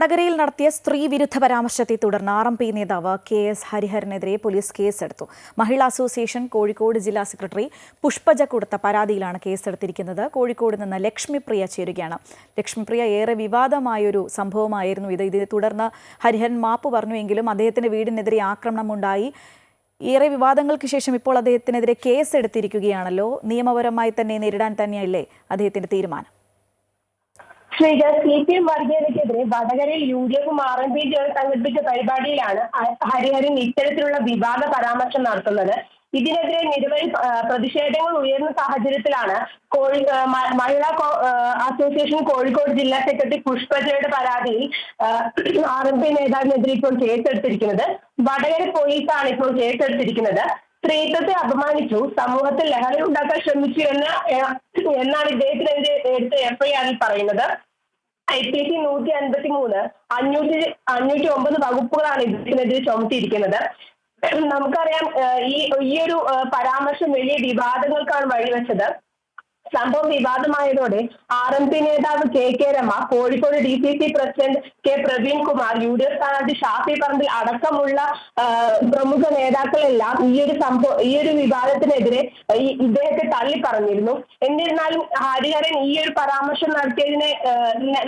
വടകരയിൽ നടത്തിയ സ്ത്രീ വിരുദ്ധ പരാമർശത്തെ തുടർന്ന് ആർ എം പി നേതാവ് കെ എസ് ഹരിഹരനെതിരെ പോലീസ് കേസെടുത്തു. മഹിളാ അസോസിയേഷൻ കോഴിക്കോട് ജില്ലാ സെക്രട്ടറി പുഷ്പജ കൊടുത്ത പരാതിയിലാണ് കേസെടുത്തിരിക്കുന്നത്. കോഴിക്കോട് നിന്ന് ലക്ഷ്മിപ്രിയ ചേരുകയാണ്. ലക്ഷ്മിപ്രിയ ഏറെ വിവാദമായൊരു സംഭവമായിരുന്നു ഇത്. ഇതിനെ തുടർന്ന് ഹരിഹരൻ മാപ്പ് പറഞ്ഞുവെങ്കിലും അദ്ദേഹത്തിന്റെ വീടിനെതിരെ ആക്രമണമുണ്ടായി. ഏറെ വിവാദങ്ങൾക്ക് ശേഷം ഇപ്പോൾ അദ്ദേഹത്തിനെതിരെ കേസെടുത്തിരിക്കുകയാണല്ലോ. നിയമപരമായി തന്നെ നേരിടാൻ തന്നെയല്ലേ അദ്ദേഹത്തിന്റെ തീരുമാനം? ശ്രീജ സി പി എം വർഗീയതയ്ക്കെതിരെ വടകരയിൽ യു ഡി എഫും ആർ എം പി ചേർന്ന് സംഘടിപ്പിച്ച പരിപാടിയിലാണ് ഹരിഹരൻ ഇത്തരത്തിലുള്ള വിവാദ പരാമർശം നടത്തുന്നത്. ഇതിനെതിരെ നിരവധി പ്രതിഷേധങ്ങൾ ഉയർന്ന സാഹചര്യത്തിലാണ് കോഴി മഹിളാ അസോസിയേഷൻ കോഴിക്കോട് ജില്ലാ സെക്രട്ടറി പുഷ്പജയുടെ പരാതിയിൽ ആർ എം പി നേതാവിനെതിരെ ഇപ്പോൾ കേസെടുത്തിരിക്കുന്നത്. വടകര പോലീസാണ് ഇപ്പോൾ കേസെടുത്തിരിക്കുന്നത്. സ്ത്രീത്വത്തെ അപമാനിച്ചു. സമൂഹത്തിൽ ലഹരി ഉണ്ടാക്കാൻ ശ്രമിച്ചു എന്ന് എന്നാണ് ഇദ്ദേഹത്തിനെതിരെ എടുത്ത എഫ്ഐആറിൽ പറയുന്നത്. ഐ പി സി നൂറ്റി അൻപത്തി മൂന്ന് അഞ്ഞൂറ്റി അഞ്ഞൂറ്റി ഒമ്പത് വകുപ്പുകളാണ് ഇതിനെതിരെ ചുമത്തിയിരിക്കുന്നത്. നമുക്കറിയാം ഈ ഈ ഒരു പരാമർശം വലിയ വിവാദങ്ങൾക്കാണ് വഴിവെച്ചത്. സംഭവം വിവാദമായതോടെ ആർ എം പി നേതാവ് K K Rema Kozhikode D C C president K Praveen Kumar U D F സ്ഥാനാർത്ഥി ഷാഫി പറമ്പിൽ അടക്കമുള്ള പ്രമുഖ നേതാക്കളെല്ലാം ഈ ഒരു സംഭവം ഈ ഒരു വിവാദത്തിനെതിരെ ഇദ്ദേഹത്തെ തള്ളി പറഞ്ഞിരുന്നു എന്നിരുന്നാലും ഹരിഹരൻ ഈ ഒരു പരാമർശം നടത്തിയതിനെ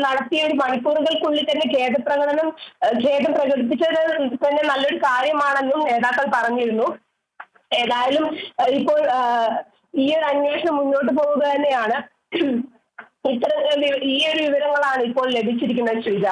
നടത്തിയ ഒരു മണിക്കൂറുകൾക്കുള്ളിൽ തന്നെ ഖേദപ്രകടനം പ്രകടനം ഖേദം പ്രകടിപ്പിച്ചത് തന്നെ നല്ലൊരു കാര്യമാണെന്നും നേതാക്കൾ പറഞ്ഞിരുന്നു. ഏതായാലും ഇപ്പോൾ ഈ ഒരു അന്വേഷണം മുന്നോട്ട് പോവുക തന്നെയാണ്. ഇത്തരം ഈ ഒരു വിവരങ്ങളാണ് ഇപ്പോൾ ലഭിച്ചിരിക്കുന്നത് ശ്രീജ.